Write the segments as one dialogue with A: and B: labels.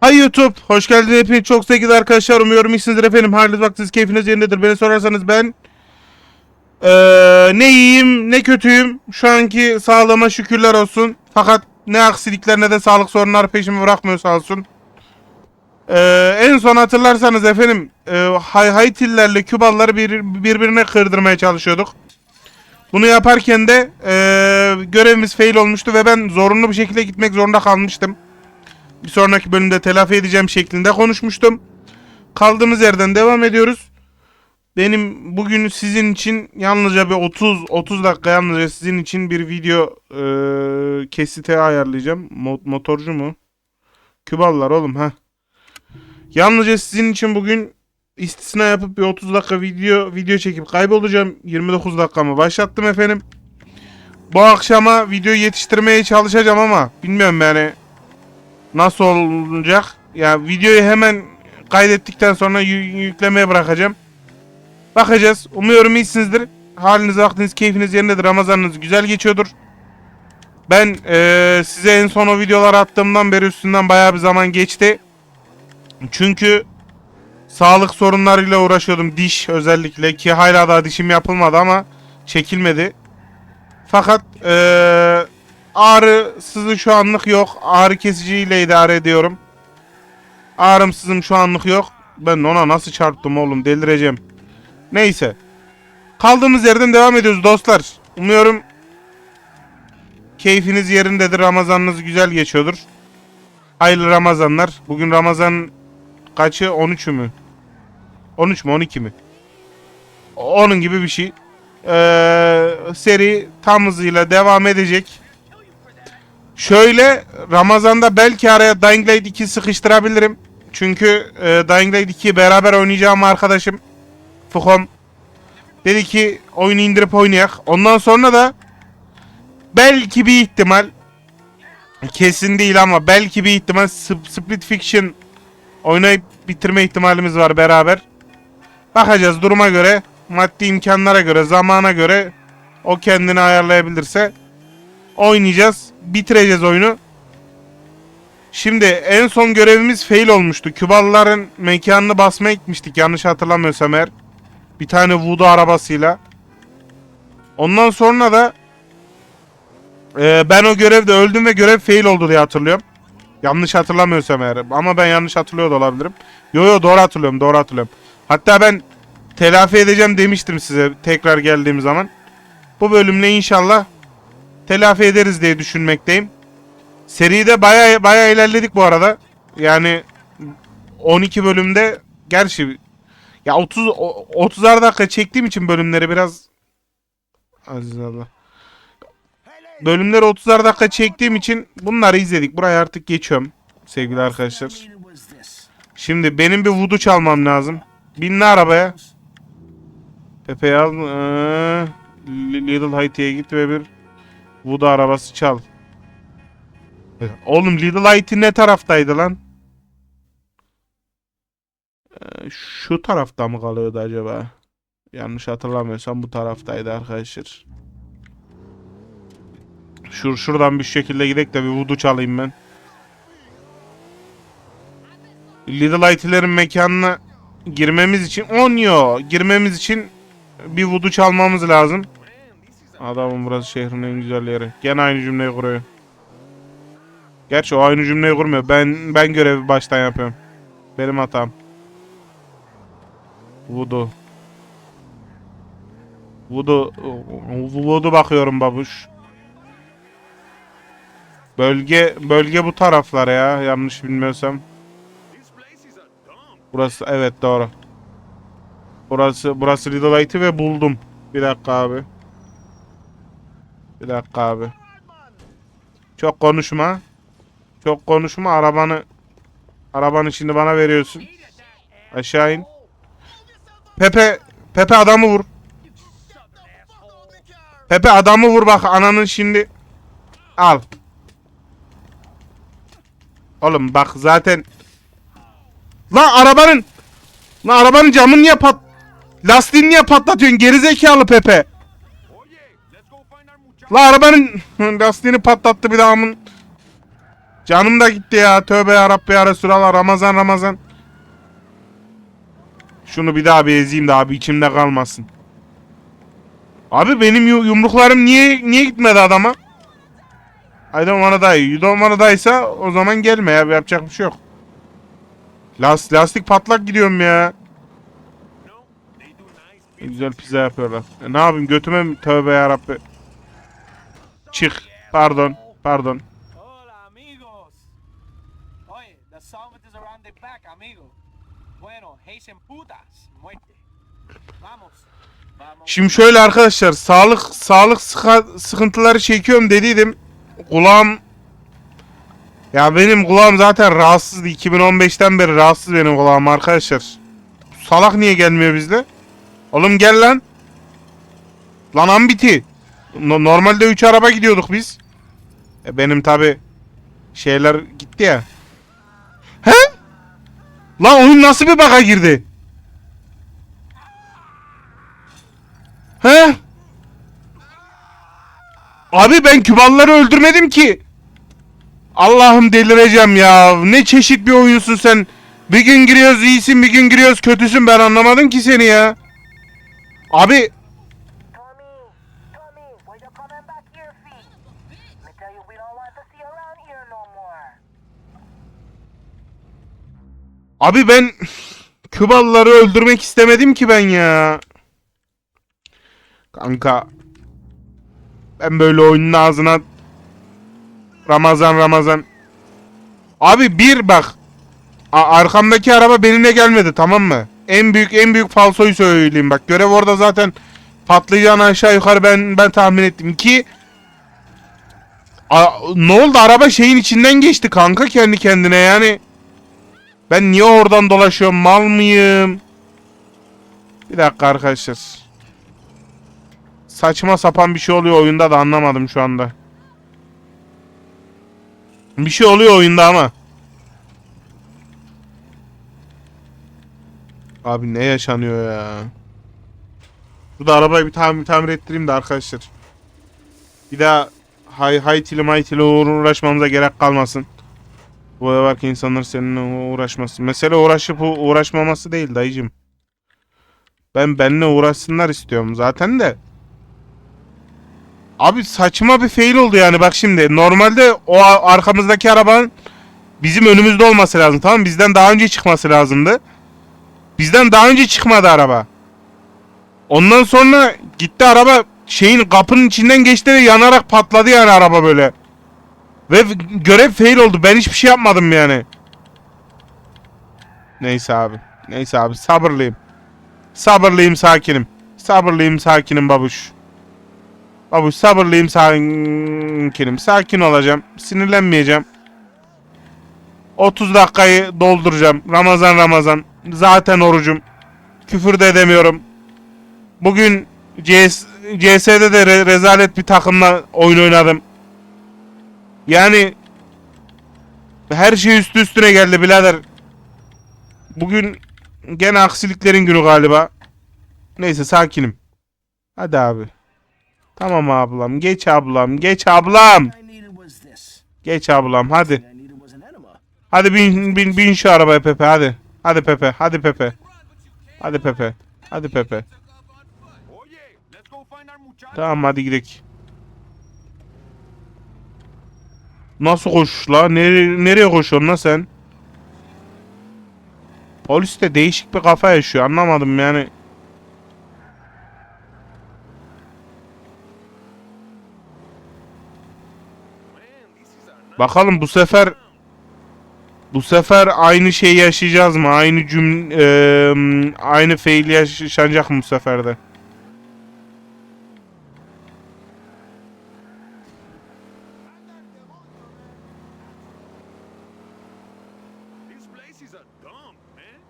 A: Hay YouTube, hoş geldiniz hepiniz çok sevgili arkadaşlar. Umuyorum iyisinizdir efendim. Haliniz vaktiniz keyfiniz yerindedir. Beni sorarsanız ben eee, ne iyiyim ne kötüyüm. Şu anki sağlığıma şükürler olsun. Fakat ne aksilikler ne de sağlık sorunları peşimi bırakmıyor sağ olsun. Eee, en son hatırlarsanız efendim eee Hay Haytillerle Kübalıları bir, birbirine kırdırmaya çalışıyorduk. Bunu yaparken de eee, görevimiz fail olmuştu ve ben zorunlu bir şekilde gitmek zorunda kalmıştım bir sonraki bölümde telafi edeceğim şeklinde konuşmuştum. Kaldığımız yerden devam ediyoruz. Benim bugün sizin için yalnızca bir 30 30 dakika yalnızca sizin için bir video e, kesite ayarlayacağım. Mo- motorcu mu? Kübalılar oğlum ha. Yalnızca sizin için bugün istisna yapıp bir 30 dakika video video çekip kaybolacağım. 29 dakikamı başlattım efendim. Bu akşama video yetiştirmeye çalışacağım ama bilmiyorum yani nasıl olacak? Ya videoyu hemen kaydettikten sonra yü- yüklemeye bırakacağım. Bakacağız. Umuyorum iyisinizdir. Haliniz, vaktiniz, keyfiniz yerindedir. Ramazanınız güzel geçiyordur. Ben eee, size en son o videoları attığımdan beri üstünden bayağı bir zaman geçti. Çünkü sağlık sorunlarıyla uğraşıyordum. Diş özellikle ki hala daha dişim yapılmadı ama çekilmedi. Fakat eee ağrı sızı şu anlık yok. Ağrı kesiciyle idare ediyorum. Ağrım sızım şu anlık yok. Ben ona nasıl çarptım oğlum delireceğim. Neyse. Kaldığımız yerden devam ediyoruz dostlar. Umuyorum keyfiniz yerindedir. Ramazanınız güzel geçiyordur. Hayırlı Ramazanlar. Bugün Ramazan kaçı? 13'ü mü? 13 mü 12 mi? Onun gibi bir şey. Ee, seri tam hızıyla devam edecek. Şöyle Ramazan'da belki araya Dying Light 2 sıkıştırabilirim. Çünkü e, Dying Light 2'yi beraber oynayacağım arkadaşım Fukom dedi ki oyunu indirip oynayak. Ondan sonra da belki bir ihtimal kesin değil ama belki bir ihtimal Sp- Split Fiction oynayıp bitirme ihtimalimiz var beraber. Bakacağız duruma göre, maddi imkanlara göre, zamana göre o kendini ayarlayabilirse oynayacağız. Bitireceğiz oyunu. Şimdi en son görevimiz fail olmuştu. Kübalıların mekanını basmaya gitmiştik yanlış hatırlamıyorsam eğer. Bir tane Voodoo arabasıyla. Ondan sonra da e, ben o görevde öldüm ve görev fail oldu diye hatırlıyorum. Yanlış hatırlamıyorsam eğer. Ama ben yanlış hatırlıyor da olabilirim. Yo yo doğru hatırlıyorum doğru hatırlıyorum. Hatta ben telafi edeceğim demiştim size tekrar geldiğim zaman. Bu bölümle inşallah telafi ederiz diye düşünmekteyim. Seride baya baya ilerledik bu arada. Yani 12 bölümde gerçi ya 30 o- 30'ar dakika çektiğim için bölümleri biraz Aziz Allah. Bölümleri 30'ar dakika çektiğim için bunları izledik. Buraya artık geçiyorum sevgili arkadaşlar. Şimdi benim bir vudu çalmam lazım. Binli arabaya. Pepe'yi al. Ee, Little Haiti'ye git ve bir Voodoo arabası çal. Oğlum Little Haiti ne taraftaydı lan? Ee, şu tarafta mı kalıyordu acaba? Yanlış hatırlamıyorsam bu taraftaydı arkadaşlar. Şur şuradan bir şekilde gidek de bir voodoo çalayım ben. Little Haiti'lerin mekanına girmemiz için onyo girmemiz için bir voodoo çalmamız lazım. Adamın burası şehrin en güzel yeri. Gene aynı cümleyi kuruyor. Gerçi o aynı cümleyi kurmuyor. Ben ben görevi baştan yapıyorum. Benim hatam. Voodoo. Voodoo. Voodoo bakıyorum babuş. Bölge bölge bu taraflar ya yanlış bilmiyorsam. Burası evet doğru. Burası burası Haiti ve buldum. Bir dakika abi. Bir dakika abi. Çok konuşma. Çok konuşma arabanı arabanı şimdi bana veriyorsun. Aşağı in. Pepe Pepe adamı vur. Pepe adamı vur bak ananın şimdi. Al. Oğlum bak zaten Lan arabanın Lan arabanın camını niye pat Lastiğini niye patlatıyorsun gerizekalı Pepe La arabanın lastiğini patlattı bir daha amın. Canım da gitti ya. Tövbe yarabbi ya Resulallah. Ramazan Ramazan. Şunu bir daha bir ezeyim de abi içimde kalmasın. Abi benim yu- yumruklarım niye niye gitmedi adama? I don't wanna die. You don't wanna die ise o zaman gelme ya. Yapacak bir şey yok. Las, lastik patlak gidiyorum ya. Güzel pizza yapıyorlar. E, ne yapayım götüme mi? Tövbe yarabbi. Çık. Pardon. Pardon.
B: Hola, amigos. Oye, the summit is around the back, amigo. Bueno, Haitian putas, muerte. Vamos. Vamos.
A: Şimdi şöyle arkadaşlar sağlık sağlık sıkıntıları çekiyorum dediydim. Kulağım ya benim kulağım zaten rahatsızdı. 2015'ten beri rahatsız benim kulağım arkadaşlar. Salak niye gelmiyor bizde? Oğlum gel lan. Lan ambiti. No- normalde 3 araba gidiyorduk biz. E benim tabi şeyler gitti ya. He? Lan oyun nasıl bir baka girdi? He? Abi ben Kübalıları öldürmedim ki. Allah'ım delireceğim ya. Ne çeşit bir oyunsun sen. Bir gün giriyoruz iyisin, bir gün giriyoruz kötüsün. Ben anlamadım ki seni ya. Abi Abi ben Kübalıları öldürmek istemedim ki ben ya. Kanka. Ben böyle oyunun ağzına Ramazan Ramazan. Abi bir bak. A- arkamdaki araba benimle gelmedi tamam mı? En büyük en büyük falsoyu söyleyeyim bak. Görev orada zaten patlayacağını aşağı yukarı ben ben tahmin ettim ki ne oldu araba şeyin içinden geçti kanka kendi kendine yani. Ben niye oradan dolaşıyorum? Mal mıyım? Bir dakika arkadaşlar. Saçma sapan bir şey oluyor oyunda da anlamadım şu anda. Bir şey oluyor oyunda ama. Abi ne yaşanıyor ya? Burada arabayı bir tamir, tamir ettireyim de arkadaşlar. Bir daha hay haytili maytili uğraşmamıza gerek kalmasın. Bu ev varken insanlar seninle uğraşmasın. Mesele uğraşıp uğraşmaması değil dayıcım. Ben benimle uğraşsınlar istiyorum zaten de. Abi saçma bir fail oldu yani bak şimdi. Normalde o arkamızdaki arabanın bizim önümüzde olması lazım tamam? Bizden daha önce çıkması lazımdı. Bizden daha önce çıkmadı araba. Ondan sonra gitti araba şeyin kapının içinden geçti ve yanarak patladı yani araba böyle. Ve görev fail oldu. Ben hiçbir şey yapmadım yani. Neyse abi. Neyse abi sabırlıyım. Sabırlıyım sakinim. Sabırlıyım sakinim babuş. Babuş sabırlıyım sakinim. Sakin olacağım. Sinirlenmeyeceğim. 30 dakikayı dolduracağım. Ramazan Ramazan. Zaten orucum. Küfür de edemiyorum. Bugün CS, CS'de de re- rezalet bir takımla oyun oynadım. Yani her şey üstü üstüne geldi birader. Bugün gene aksiliklerin günü galiba. Neyse sakinim. Hadi abi. Tamam ablam. Geç ablam. Geç ablam. Geç ablam. Hadi. Hadi bin, bin, bin şu arabaya Pepe hadi. Hadi Pepe. Hadi Pepe. Hadi Pepe. Hadi Pepe. Tamam hadi gidelim. Nasıl koş la? Nereye, nereye koşuyorsun la sen? Polis de değişik bir kafa yaşıyor. Anlamadım yani. Bakalım bu sefer bu sefer aynı şeyi yaşayacağız mı? Aynı cüm eee, aynı fail yaşanacak mı bu sefer de?
B: This dump, man.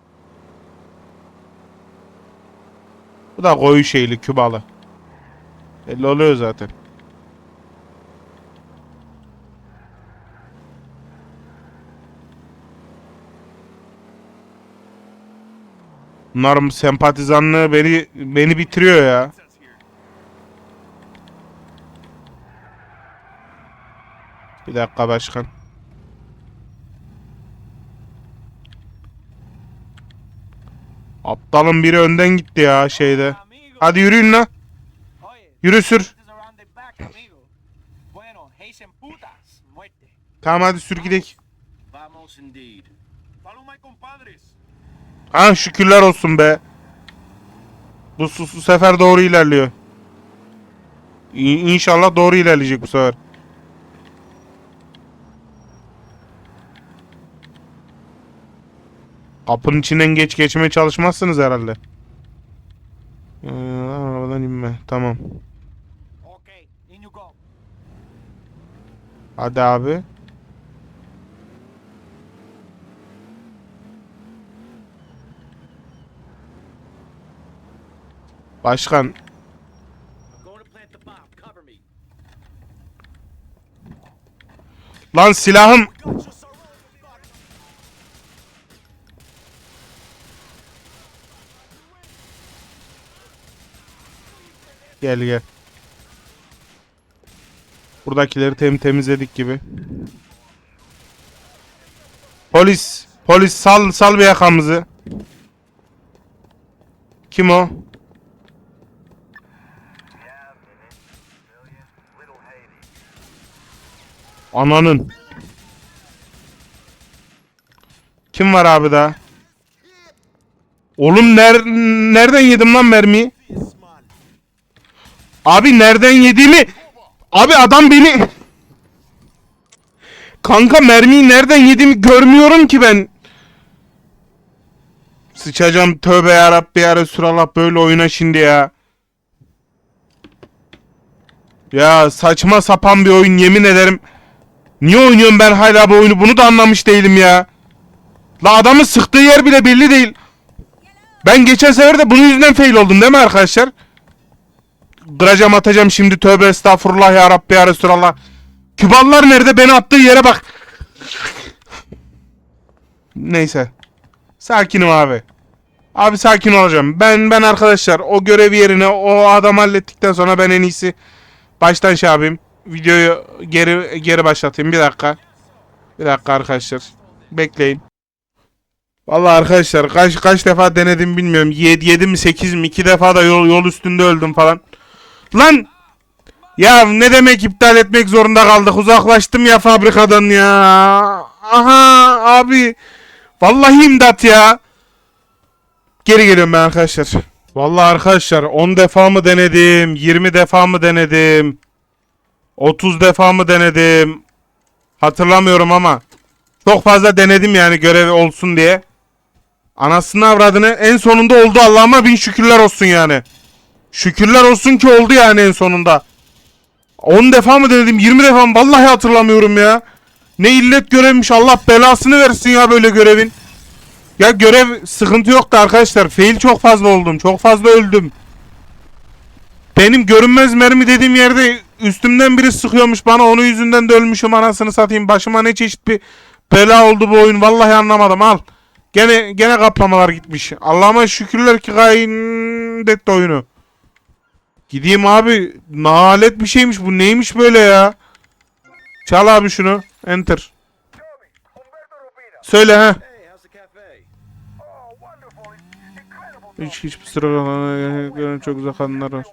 A: Bu da koyu şeyli Kübalı. Belli oluyor zaten. Bunların sempatizanlığı beni beni bitiriyor ya. Bir dakika başkan. Aptalın biri önden gitti ya şeyde. Hadi yürüyün la. Yürü sür. Tamam hadi sür gidelim. Ha şükürler olsun be. Bu, su sefer doğru ilerliyor. İ- İnşallah doğru ilerleyecek bu sefer. Kapının içinden geç geçmeye çalışmazsınız herhalde. Ee, arabadan inme. Tamam. Hadi abi. Başkan
C: I'm going
A: Gel gel. Buradakileri tem temizledik gibi. Polis, polis sal sal bir yakamızı. Kim o? Ananın. Kim var abi daha? Oğlum ner nereden yedim lan mermiyi? Abi nereden yediğimi... Abi adam beni... Kanka mermiyi nereden yediğimi görmüyorum ki ben. Sıçacağım tövbe yarabbi ya Resulallah böyle oyuna şimdi ya. Ya saçma sapan bir oyun yemin ederim. Niye oynuyorum ben hala bu oyunu bunu da anlamış değilim ya. La adamın sıktığı yer bile belli değil. Ben geçen sefer de bunun yüzünden fail oldum değil mi arkadaşlar? Kıracağım atacağım şimdi tövbe estağfurullah ya Rabbi ya Resulallah. Küballar nerede beni attığı yere bak. Neyse. Sakinim abi. Abi sakin olacağım. Ben ben arkadaşlar o görev yerine o adam hallettikten sonra ben en iyisi baştan şey yapayım. Videoyu geri geri başlatayım. Bir dakika. Bir dakika arkadaşlar. Bekleyin. Vallahi arkadaşlar kaç kaç defa denedim bilmiyorum. 7 7 mi 8 mi 2 defa da yol yol üstünde öldüm falan. Lan ya ne demek iptal etmek zorunda kaldık. Uzaklaştım ya fabrikadan ya. Aha abi. Vallahi imdat ya. Geri geliyorum ben arkadaşlar. Vallahi arkadaşlar 10 defa mı denedim? 20 defa mı denedim? 30 defa mı denedim? Hatırlamıyorum ama çok fazla denedim yani görev olsun diye. Anasını avradını en sonunda oldu Allah'ıma bin şükürler olsun yani. Şükürler olsun ki oldu yani en sonunda. 10 defa mı denedim 20 defa mı vallahi hatırlamıyorum ya. Ne illet görevmiş Allah belasını versin ya böyle görevin. Ya görev sıkıntı yoktu arkadaşlar. Fail çok fazla oldum. Çok fazla öldüm. Benim görünmez mermi dediğim yerde üstümden biri sıkıyormuş bana. Onun yüzünden de ölmüşüm anasını satayım. Başıma ne çeşit bir bela oldu bu oyun. Vallahi anlamadım al. Gene gene kaplamalar gitmiş. Allah'ıma şükürler ki kaydetti oyunu. Gideyim abi. Nalet bir şeymiş bu. Neymiş böyle ya? Çal abi şunu. Enter. Söyle ha. Hiç hiçbir sıra çok güzel kadınlar var.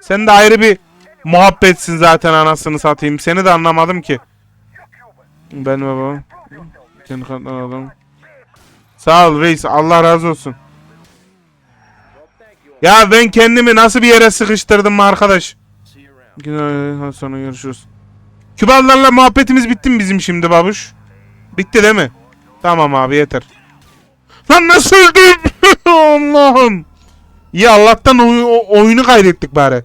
A: Sen de ayrı bir muhabbetsin zaten anasını satayım. Seni de anlamadım ki. Ben babam.
D: Yourself.
A: Seni kanıtladım. Sağ ol reis. Allah razı olsun. Ya ben kendimi nasıl bir yere sıkıştırdım mı arkadaş? Güzel, sonra görüşürüz. Kübalılarla muhabbetimiz bitti mi bizim şimdi babuş? Bitti değil mi? Tamam abi yeter. Lan nasıl öldüm? Allah'ım. İyi Allah'tan oy- oyunu kaydettik bari.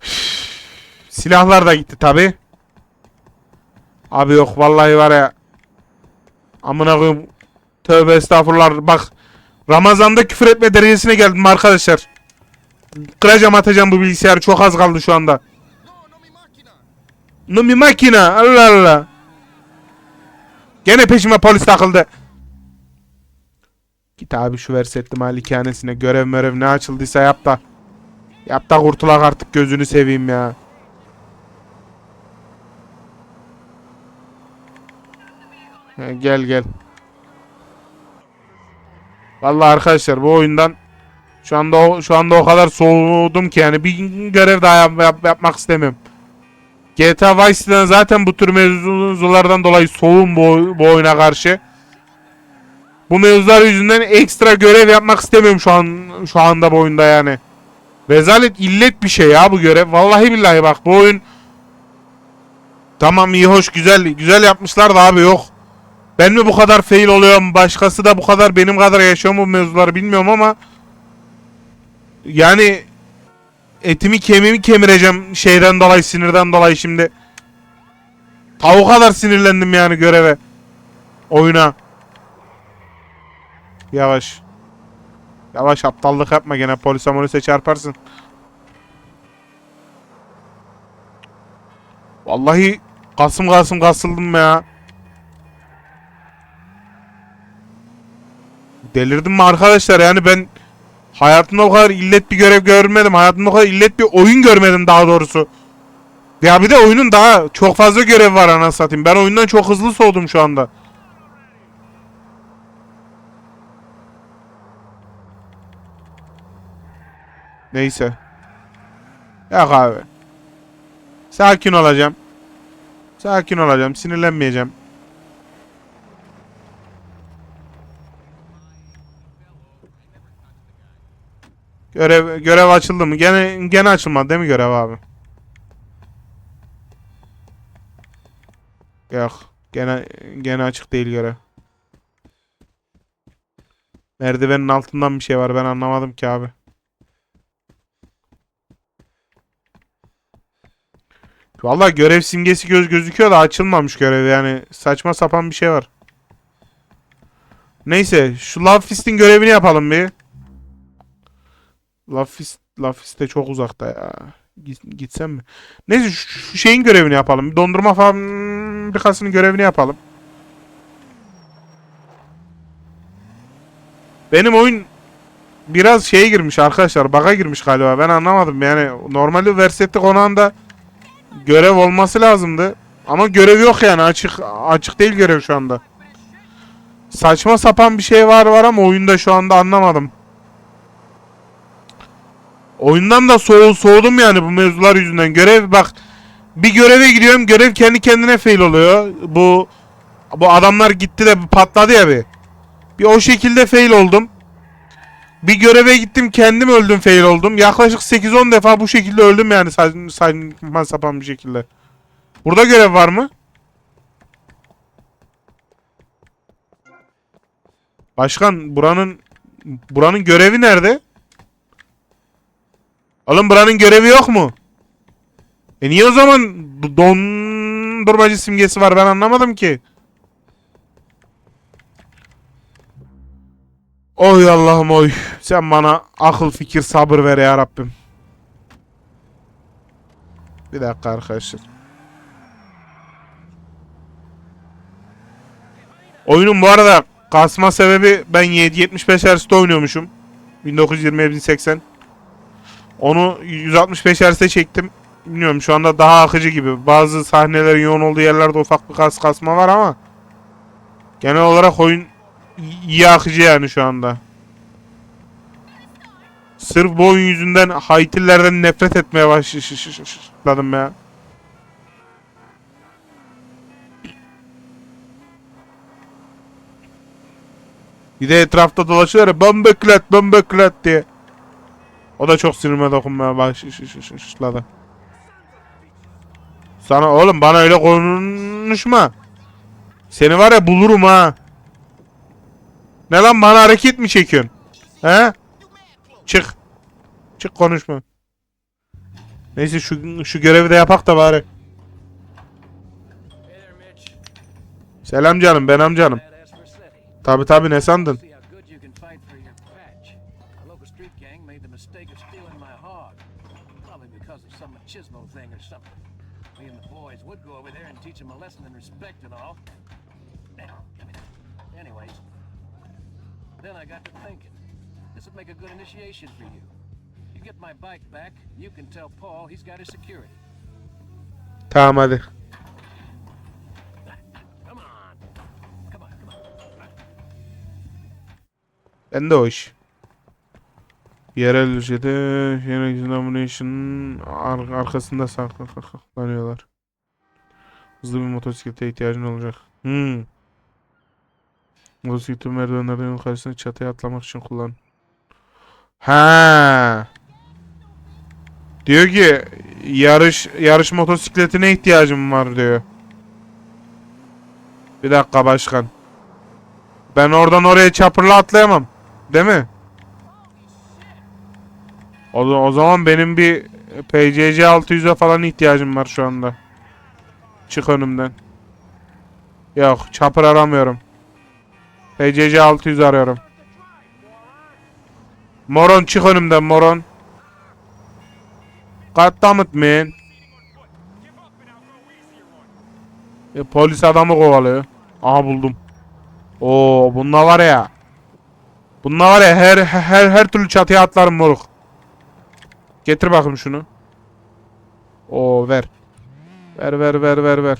A: Silahlar da gitti tabi. Abi yok vallahi var ya. Amına koyayım. Tövbe estağfurullah. Bak Ramazan'da küfür etme derecesine geldim arkadaşlar. Kıracağım atacağım bu bilgisayarı çok az kaldı şu anda. No mi makina. Allah Allah. Gene peşime polis takıldı. Git abi şu versetli malikanesine görev mörev ne açıldıysa yap da. Yap da kurtulak artık gözünü seveyim ya. Gel gel. Vallahi arkadaşlar bu oyundan şu anda o, şu anda o kadar soğudum ki yani bir görev daha yap- yap- yapmak istemiyorum. GTA Vice City'den zaten bu tür mevzulardan dolayı soğum bu, bu oyuna karşı. Bu mevzular yüzünden ekstra görev yapmak istemiyorum şu an şu anda bu oyunda yani. Rezalet illet bir şey ya bu görev. Vallahi billahi bak bu oyun Tamam iyi hoş güzel güzel yapmışlar da abi yok. Ben mi bu kadar fail oluyorum? Başkası da bu kadar benim kadar yaşıyor mu bu mevzuları bilmiyorum ama yani etimi kemiğimi kemireceğim şeyden dolayı sinirden dolayı şimdi. Ta o kadar sinirlendim yani göreve. Oyuna. Yavaş. Yavaş aptallık yapma gene polise molise çarparsın. Vallahi kasım kasım kasıldım ya. Delirdim mi arkadaşlar yani ben hayatımda o kadar illet bir görev görmedim. Hayatımda o kadar illet bir oyun görmedim daha doğrusu. Ya bir de oyunun daha çok fazla görev var anasını satayım. Ben oyundan çok hızlı soğudum şu anda. Neyse. Yok abi. Sakin olacağım. Sakin olacağım. Sinirlenmeyeceğim. Görev görev açıldı mı? Gene gene açılmadı değil mi görev abi? Yok. Gene gene açık değil görev. Merdivenin altından bir şey var. Ben anlamadım ki abi. Vallahi görev simgesi göz gözüküyor da açılmamış görev yani saçma sapan bir şey var. Neyse şu Love Fist'in görevini yapalım bir. Love Fist de çok uzakta ya. Git, gitsem mi? Neyse şu, şeyin görevini yapalım. Dondurma fabrikasının görevini yapalım. Benim oyun biraz şeye girmiş arkadaşlar. Bug'a girmiş galiba. Ben anlamadım yani. Normalde Versetti konağında görev olması lazımdı. Ama görev yok yani. Açık açık değil görev şu anda. Saçma sapan bir şey var var ama oyunda şu anda anlamadım. Oyundan da soğu soğudum yani bu mevzular yüzünden. Görev bak bir göreve gidiyorum. Görev kendi kendine fail oluyor. Bu bu adamlar gitti de patladı ya bir. Bir o şekilde fail oldum. Bir göreve gittim kendim öldüm fail oldum. Yaklaşık 8-10 defa bu şekilde öldüm yani sa- saçma sapan bir şekilde. Burada görev var mı? Başkan buranın buranın görevi nerede? Oğlum buranın görevi yok mu? E niye o zaman dondurmacı simgesi var ben anlamadım ki. Oy Allah'ım oy. Sen bana akıl fikir sabır ver ya Rabbim. Bir dakika arkadaşlar. Oyunun bu arada kasma sebebi ben 775 Hz'de oynuyormuşum. 1920 1080. Onu 165 Hz'e çektim. Bilmiyorum şu anda daha akıcı gibi. Bazı sahnelerin yoğun olduğu yerlerde ufak bir kas kasma var ama genel olarak oyun iyi akıcı yani şu anda. Sırf bu oyun yüzünden Haitilerden nefret etmeye başladım ya. Bir de etrafta dolaşıyorlar ya bömbeklet bömbeklet diye. O da çok sinirime dokunmaya başladı. Sana oğlum bana öyle konuşma. Seni var ya bulurum ha. Ne lan bana hareket mi çekiyorsun? He? Çık. Çık konuşma. Neyse şu şu görevi de yapak da bari. Selam canım ben amcanım. Tabi tabi ne sandın?
B: A good initiation for you. You get my bike back, you can tell Paul he's got his security.
A: Tamam hadi.
B: Come on. Come on, come on.
A: Ben de o iş. Yerel ülkede Phoenix Nomination ar arkasında saklanıyorlar. Hızlı bir motosiklete ihtiyacın olacak. Hmm. Motosikleti merdivenlerden yukarısına çatıya atlamak için kullan. Ha. Diyor ki yarış yarış motosikletine ihtiyacım var diyor. Bir dakika başkan. Ben oradan oraya çapırla atlayamam. Değil mi? O, o zaman benim bir PCC 600'e falan ihtiyacım var şu anda. Çık önümden. Yok çapır aramıyorum. PCC 600 arıyorum. Moron çık önümden moron. God damn. E, polis adamı kovalıyor. Aha buldum. Oo bununla var ya. Bununla var ya her her her türlü çatıya atlarım moruk. Getir bakayım şunu. Oo ver. Ver ver ver ver ver.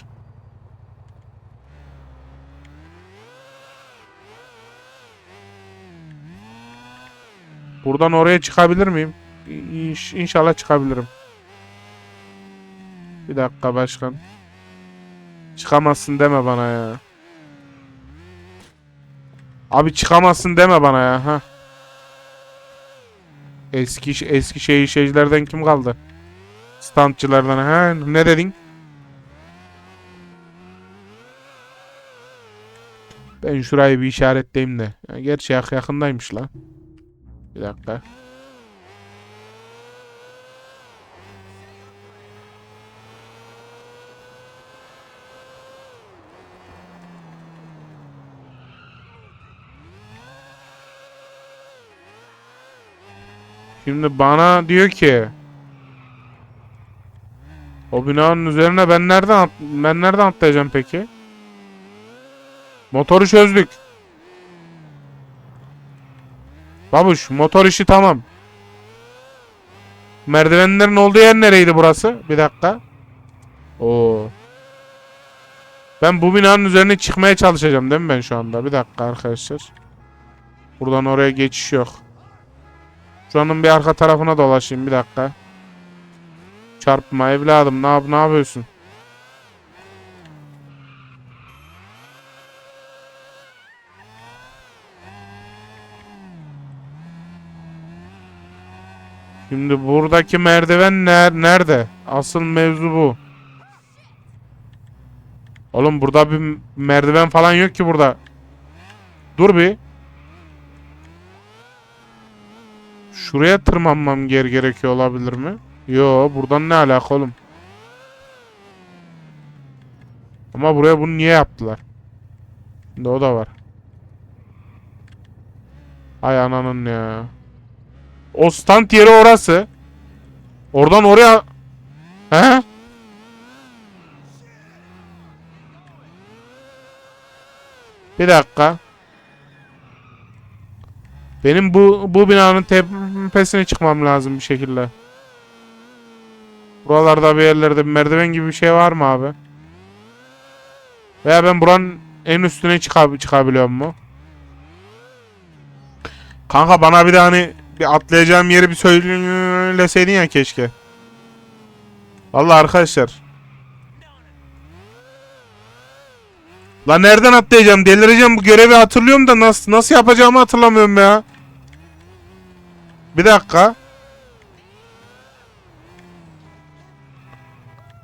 A: Buradan oraya çıkabilir miyim? İnş, inşallah çıkabilirim. Bir dakika başkan. Çıkamazsın deme bana ya. Abi çıkamazsın deme bana ya. Ha. Eski eski şey şeycilerden kim kaldı? Standçılardan ha ne dedin? Ben şurayı bir işaretleyeyim de. Gerçi yak- yakındaymış lan. Bir dakika. Şimdi bana diyor ki o binanın üzerine ben nereden ben nereden atlayacağım peki? Motoru çözdük. Babuş motor işi tamam. Merdivenlerin olduğu yer nereydi burası? Bir dakika. Oo. Ben bu binanın üzerine çıkmaya çalışacağım değil mi ben şu anda? Bir dakika arkadaşlar. Buradan oraya geçiş yok. Şuranın bir arka tarafına dolaşayım bir dakika. Çarpma evladım ne yap ne yapıyorsun? Şimdi buradaki merdiven ner nerede? Asıl mevzu bu. Oğlum burada bir merdiven falan yok ki burada. Dur bir. Şuraya tırmanmam ger gerekiyor olabilir mi? Yo buradan ne alaka oğlum? Ama buraya bunu niye yaptılar? Şimdi o da var. Ay ananın ya. O stand yeri orası. Oradan oraya... He? Bir dakika. Benim bu bu binanın tepesine çıkmam lazım bir şekilde. Buralarda bir yerlerde bir merdiven gibi bir şey var mı abi? Veya ben buranın en üstüne çıkab çıkabiliyor mu? Kanka bana bir de hani bir atlayacağım yeri bir söyleseydin ya keşke. Vallahi arkadaşlar. Lan nereden atlayacağım? Delireceğim bu görevi hatırlıyorum da nasıl nasıl yapacağımı hatırlamıyorum ya. Bir dakika.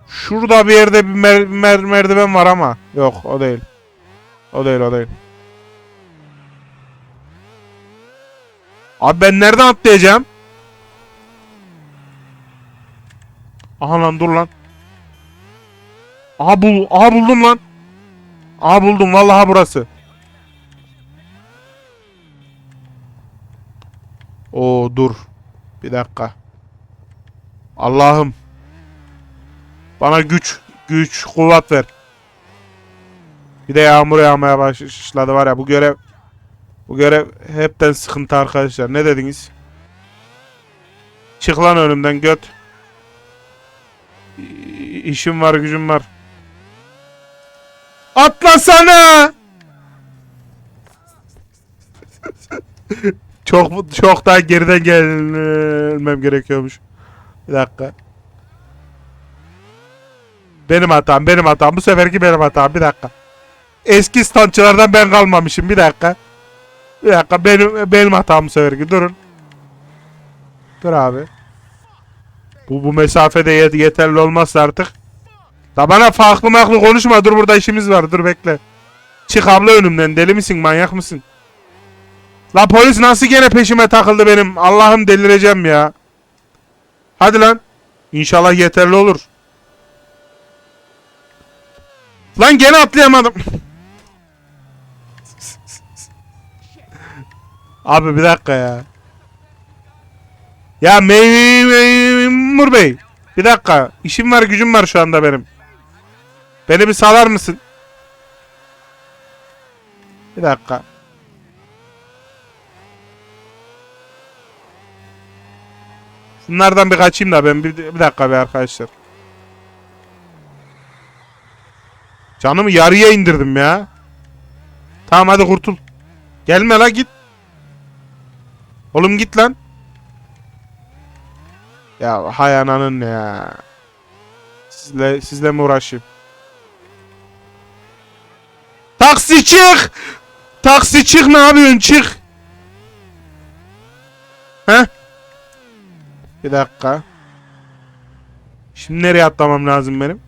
A: Şurada bir yerde bir mer mer merdiven var ama. Yok o değil. O değil o değil. Abi ben nereden atlayacağım? Aha lan dur lan. Aha bul aha buldum lan. Aha buldum vallahi burası. Oo dur. Bir dakika. Allah'ım. Bana güç, güç, kuvvet ver. Bir de yağmur yağmaya başladı var ya bu görev bu görev hepten sıkıntı arkadaşlar. Ne dediniz? Çık lan önümden göt. İşim var, gücüm var. Atlasana! Çok çok daha geriden gelmem gerekiyormuş. Bir dakika. Benim hatam, benim hatam. Bu seferki benim hatam. Bir dakika. Eski standçılardan ben kalmamışım. Bir dakika. Bir dakika. Benim benim hatam bu seferki. Durun. Dur abi. Bu bu mesafede yet- yeterli olmazsa artık. Da bana farklı maklı konuşma. Dur burada işimiz var. Dur bekle. Çık abla önümden. Deli misin? Manyak mısın? La polis nasıl gene peşime takıldı benim? Allah'ım delireceğim ya. Hadi lan. İnşallah yeterli olur. Lan gene atlayamadım. Abi bir dakika ya. Ya memur bey. Bir dakika. İşim var gücüm var şu anda benim. Beni bir salar mısın? Bir dakika. Bunlardan bir kaçayım da ben bir, bir dakika be arkadaşlar. Canımı yarıya indirdim ya. Tamam hadi kurtul. Gelme la git. Oğlum git lan. Ya hay ananın ya. Sizle, sizle mi uğraşayım? Taksi çık! Taksi çık ne yapıyorsun çık. He? Bir dakika. Şimdi nereye atlamam lazım benim?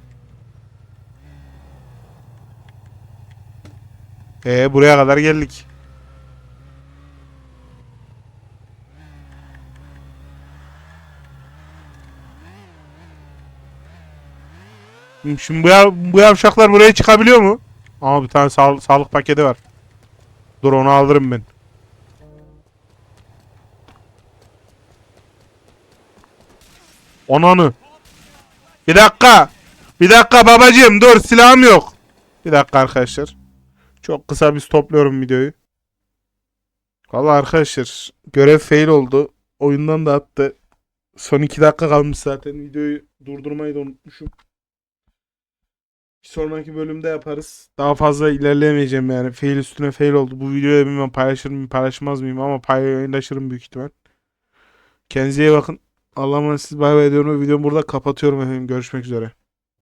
A: Ee buraya kadar geldik. Şimdi bu, yav- bu yavşaklar buraya çıkabiliyor mu? Ama bir tane sağ- sağlık paketi var. Dur onu alırım ben. Onanı. Bir dakika. Bir dakika babacığım dur silahım yok. Bir dakika arkadaşlar. Çok kısa bir stopluyorum videoyu. Vallahi arkadaşlar görev fail oldu. Oyundan da attı. Son 2 dakika kalmış zaten. Videoyu durdurmayı da unutmuşum. Bir sonraki bölümde yaparız. Daha fazla ilerleyemeyeceğim yani. Fail üstüne fail oldu. Bu videoyu bilmem paylaşır mıyım paylaşmaz mıyım ama paylaşırım büyük ihtimal. Kendinize iyi bakın. Allah'a emanet siz bay bay diyorum videomu burada kapatıyorum efendim. Görüşmek üzere.